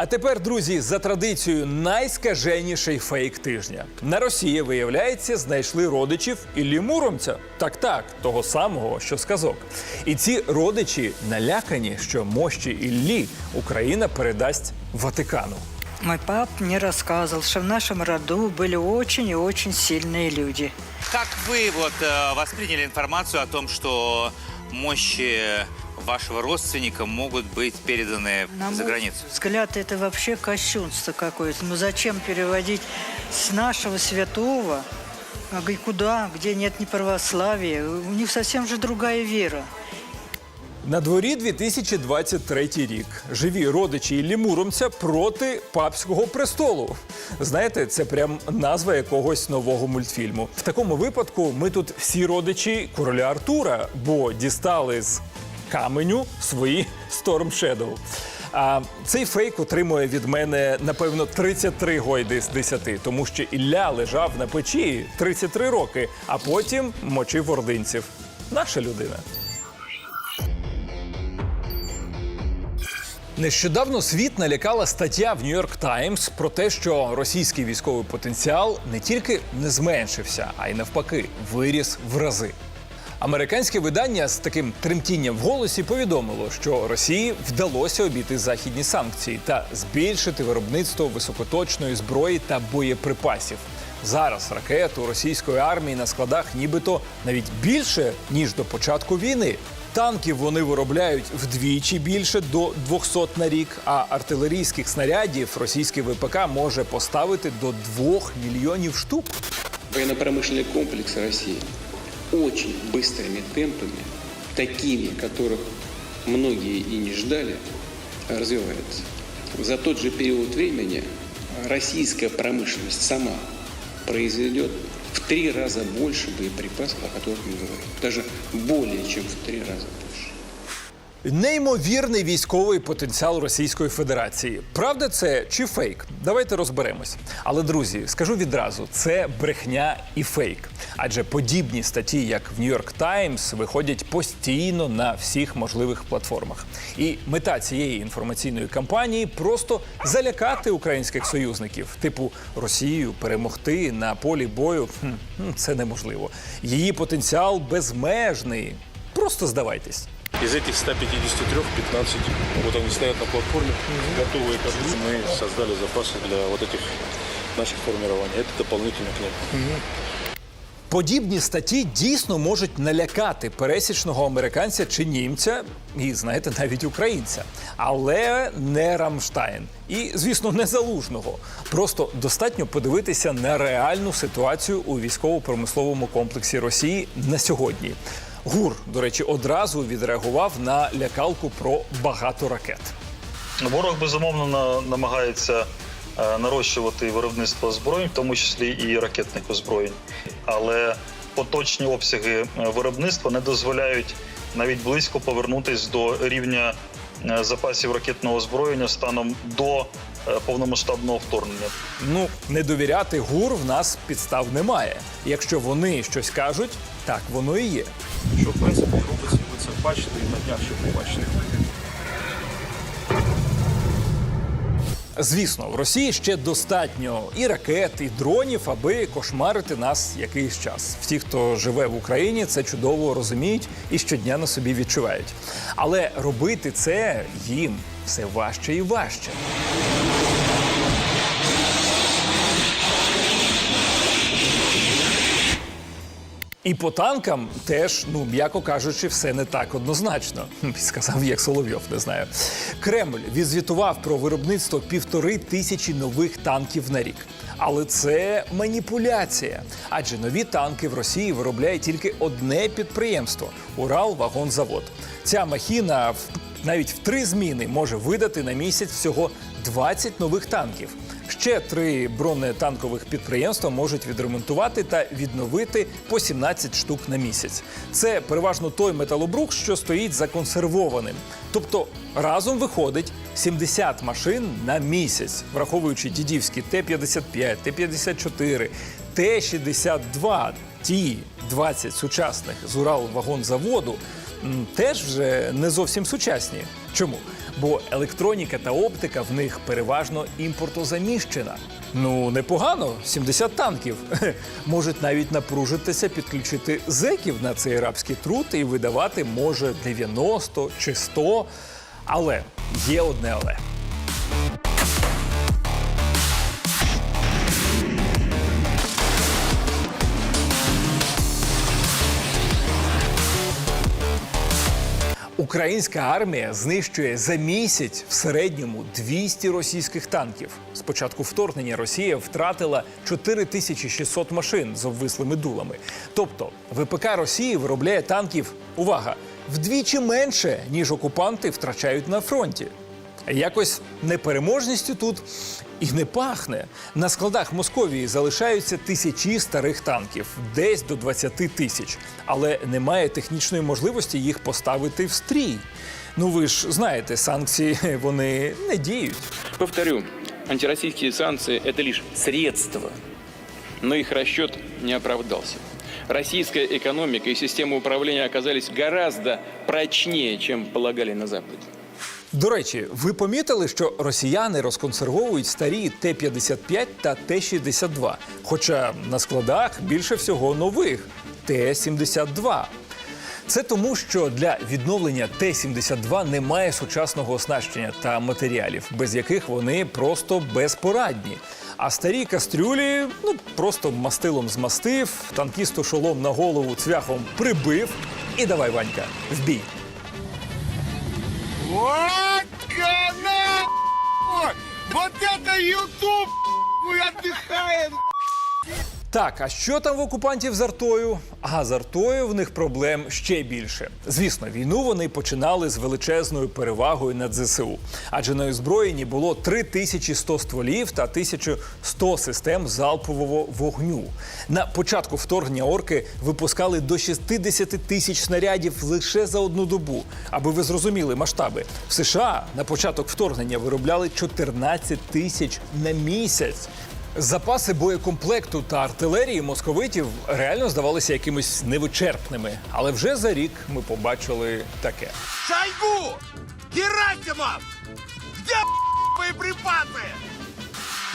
А тепер, друзі, за традицією найскаженіший фейк тижня. На Росії, виявляється, знайшли родичів Іллі Муромця. Так, так, того самого, що сказок. І ці родичі налякані, що мощі Іллі Україна передасть Ватикану. Мой пап мне рассказывал, что в нашем роду были очень и очень сильные люди. Как вы вот э, восприняли информацию о том, что мощи вашего родственника могут быть переданы На за мой границу? взгляд, это вообще кощунство какое-то. Ну зачем переводить с нашего святого а и куда, где нет ни православия? У них совсем же другая вера. На дворі 2023 рік. Живі родичі Іллі Муромця проти папського престолу. Знаєте, це прям назва якогось нового мультфільму. В такому випадку ми тут всі родичі короля Артура, бо дістали з каменю свої Storm Shadow. А цей фейк отримує від мене напевно 33 гойди з 10, тому що Ілля лежав на печі 33 роки, а потім мочив ординців. Наша людина. Нещодавно світ налякала стаття в Нью-Йорк Таймс про те, що російський військовий потенціал не тільки не зменшився, а й навпаки виріс в рази. Американське видання з таким тремтінням в голосі повідомило, що Росії вдалося обійти західні санкції та збільшити виробництво високоточної зброї та боєприпасів. Зараз ракет у російської армії на складах нібито навіть більше ніж до початку війни. Танків вони виробляють вдвічі більше до 200 на рік, а артилерійських снарядів російський ВПК може поставити до 2 мільйонів штук. Военно-промышленный комплекс России очень быстрыми темпами, такими, которых многие и не ждали, развивается. За тот же период времени российская промышленность сама произведет в три раза больше боеприпасов, о которых мы говорим. Даже более чем в три раза. Неймовірний військовий потенціал Російської Федерації. Правда це чи фейк? Давайте розберемось. Але друзі, скажу відразу: це брехня і фейк. Адже подібні статті, як в Нью-Йорк Таймс, виходять постійно на всіх можливих платформах. І мета цієї інформаційної кампанії просто залякати українських союзників, типу Росію перемогти на полі бою. Хм, це неможливо. Її потенціал безмежний. Просто здавайтесь. Из этих 153 15 вот они стоят на платформе, готовые к огню. Мы создали запасы для вот этих наших формирований. Это дополнительно к ним. Подібні статті дійсно можуть налякати пересічного американця чи німця, і знаєте, навіть українця, але не Рамштайн. І, звісно, не залужного. Просто достатньо подивитися на реальну ситуацію у військово-промисловому комплексі Росії на сьогодні. ГУР, до речі, одразу відреагував на лякалку про багато ракет. Ворог безумовно намагається е, нарощувати виробництво озброєнь, в тому числі і ракетних озброєнь. Але поточні обсяги е, виробництва не дозволяють навіть близько повернутись до рівня е, запасів ракетного озброєння станом до повномасштабного вторгнення. Ну, не довіряти ГУР в нас підстав немає. Якщо вони щось кажуть, так воно і є. Що, в принципі, робиться, ви це бачите і на днях ще побачите. Звісно, в Росії ще достатньо і ракет, і дронів, аби кошмарити нас якийсь час. Всі, хто живе в Україні, це чудово розуміють і щодня на собі відчувають. Але робити це їм все важче і важче. І по танкам теж, ну м'яко кажучи, все не так однозначно. Сказав як Соловйов, не знаю. Кремль відзвітував про виробництво півтори тисячі нових танків на рік. Але це маніпуляція. Адже нові танки в Росії виробляє тільки одне підприємство Уралвагонзавод. Ця махіна в- навіть в три зміни може видати на місяць всього 20 нових танків. Ще три бронетанкових підприємства можуть відремонтувати та відновити по 17 штук на місяць. Це переважно той металобрук, що стоїть законсервованим. Тобто разом виходить 70 машин на місяць, враховуючи дідівські Т-55, Т-54, Т-62, ті 20 сучасних з Уралвагонзаводу, м, теж вже не зовсім сучасні. Чому? Бо електроніка та оптика в них переважно імпортозаміщена. Ну, непогано, 70 танків. Можуть навіть напружитися, підключити зеків на цей рабський труд і видавати може 90 чи 100. Але є одне але. Українська армія знищує за місяць в середньому 200 російських танків. З початку вторгнення Росія втратила 4600 машин з обвислими дулами. Тобто ВПК Росії виробляє танків, увага, вдвічі менше, ніж окупанти втрачають на фронті. Якось непереможністю тут і не пахне. На складах Московії залишаються тисячі старих танків, десь до 20 тисяч, але немає технічної можливості їх поставити в стрій. Ну ви ж знаєте, санкції вони не діють. Повторю, антироссийские санкции – это лишь средство, но их расчет не оправдался. Российская экономика и система управления оказались гораздо прочнее, чем полагали на Западе. До речі, ви помітили, що росіяни розконсервовують старі Т-55 та Т-62, хоча на складах більше всього нових Т-72. Це тому, що для відновлення Т-72 немає сучасного оснащення та матеріалів, без яких вони просто безпорадні. А старі кастрюлі ну просто мастилом змастив, танкісту шолом на голову цвяхом прибив. І давай, Ванька, в бій. Вот это YouTube! отдыхает! Так, а що там в окупантів з артою? А з артою в них проблем ще більше. Звісно, війну вони починали з величезною перевагою над ЗСУ, адже на озброєнні було 3100 стволів та 1100 систем залпового вогню. На початку вторгнення орки випускали до 60 тисяч снарядів лише за одну добу. Аби ви зрозуміли масштаби, в США на початок вторгнення виробляли 14 тисяч на місяць. Запаси боєкомплекту та артилерії московитів реально здавалися якимись невичерпними. Але вже за рік ми побачили таке. Шойгу! Герасимов! Де боеприпасы?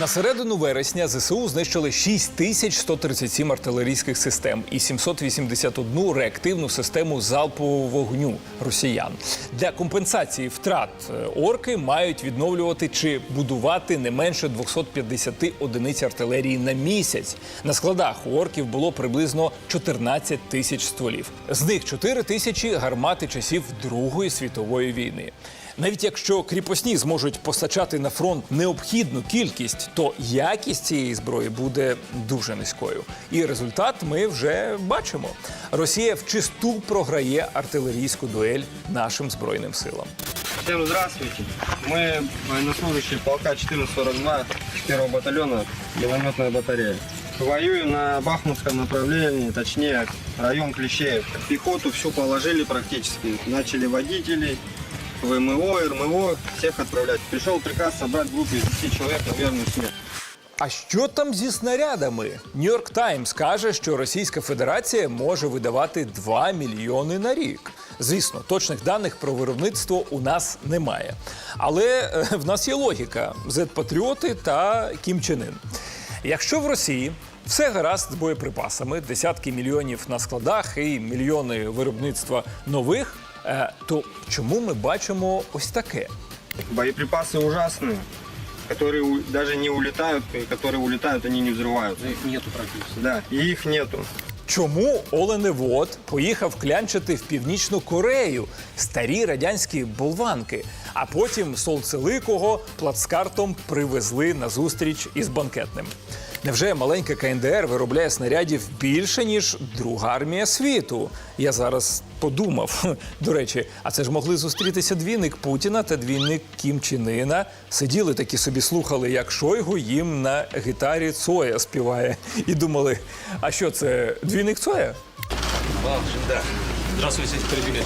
На середину вересня ЗСУ знищили 6137 артилерійських систем і 781 реактивну систему залпового вогню росіян. Для компенсації втрат е, орки мають відновлювати чи будувати не менше 250 одиниць артилерії на місяць. На складах у орків було приблизно 14 тисяч стволів. З них 4 тисячі гармати часів Другої світової війни. Навіть якщо кріпосні зможуть постачати на фронт необхідну кількість, то якість цієї зброї буде дуже низькою. І результат ми вже бачимо. Росія вчисту програє артилерійську дуель нашим збройним силам. Всем здравствуйте. Мы военнослужащие полка 1442 первого батальона минометная батарея. Воюем на Бахмутском направлении, точнее район Клещеев. Пехоту всю положили практически. Начали водителей, ВМО, РМО, всех отправлять. Пришел приказ собрать группу из 10 человек на верную смерть. А що там зі снарядами? Нью-Йорк Таймс каже, що Російська Федерація може видавати 2 мільйони на рік. Звісно, точних даних про виробництво у нас немає. Але е, в нас є логіка: Зет-патріоти та Кім Чен Ін. Якщо в Росії все гаразд з боєприпасами, десятки мільйонів на складах і мільйони виробництва нових, то чому ми бачимо ось таке? Боеприпасы ужасные, которые у- даже не улетают, и которые улетают, они не взрываются. Их нету практически. Да, и их нету. Чому Оленевод поїхав клянчити в Північну Корею старі радянські болванки, а потім Солцеликого плацкартом привезли на зустріч із банкетним? Невже маленька КНДР виробляє снарядів більше, ніж друга армія світу? Я зараз подумав. До речі, а це ж могли зустрітися двійник Путіна та двійник Кім Чен Ына. Сиділи такі собі слухали, як Шойгу їм на гітарі Цоя співає. І думали, а що це двійник Цоя? Здравствуйте, перебили.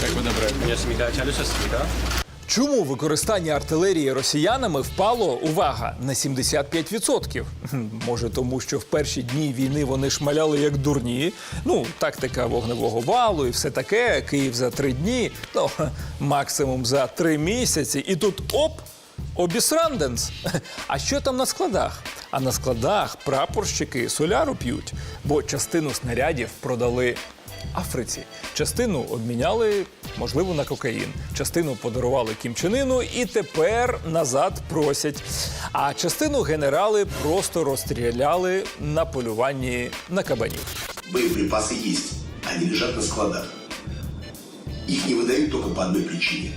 Как вы добры? Меня зовут Михаил Чалюшев, да? Чому використання артилерії росіянами впало увага на 75%? Хм, Може, тому що в перші дні війни вони шмаляли як дурні. Ну, тактика вогневого валу і все таке. Київ за три дні, ну максимум за три місяці. І тут оп! Обісранденс. А що там на складах? А на складах прапорщики соляру п'ють, бо частину снарядів продали Африці. Частину обміняли, можливо, на кокаїн. Частину подарували кімчанину і тепер назад просять. А частину генерали просто розстріляли на полюванні на кабанів. Боеприпасы есть, они лежат на складах. Их не выдают только по одной причине.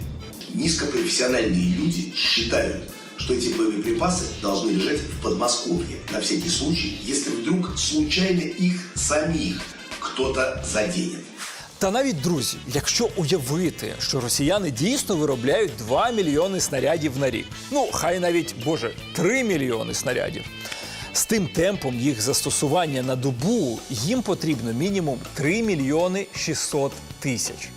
Низкопрофессиональные люди считают, что эти боеприпасы должны лежать в Подмосковье на всякий случай, если вдруг случайно их самих кто-то заденет. Та навіть друзі, якщо уявити, що росіяни дійсно виробляють 2 мільйони снарядів на рік, ну хай навіть боже 3 мільйони снарядів. З тим темпом їх застосування на добу їм потрібно мінімум 3 мільйони 600 тисяч.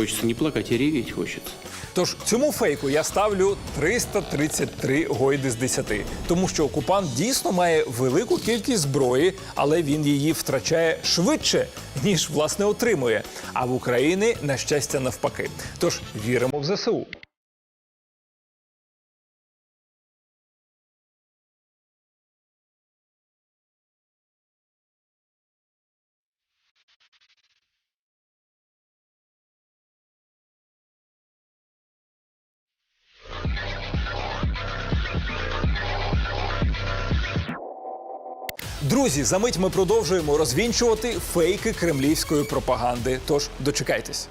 Хочется не плакати, а хочеться. Тож цьому фейку я ставлю 333 гойди з 10, тому що окупант дійсно має велику кількість зброї, але він її втрачає швидше, ніж власне отримує. А в Україні, на щастя, навпаки. Тож віримо в ЗСУ. Друзі, за мить ми продовжуємо розвінчувати фейки кремлівської пропаганди. Тож дочекайтесь.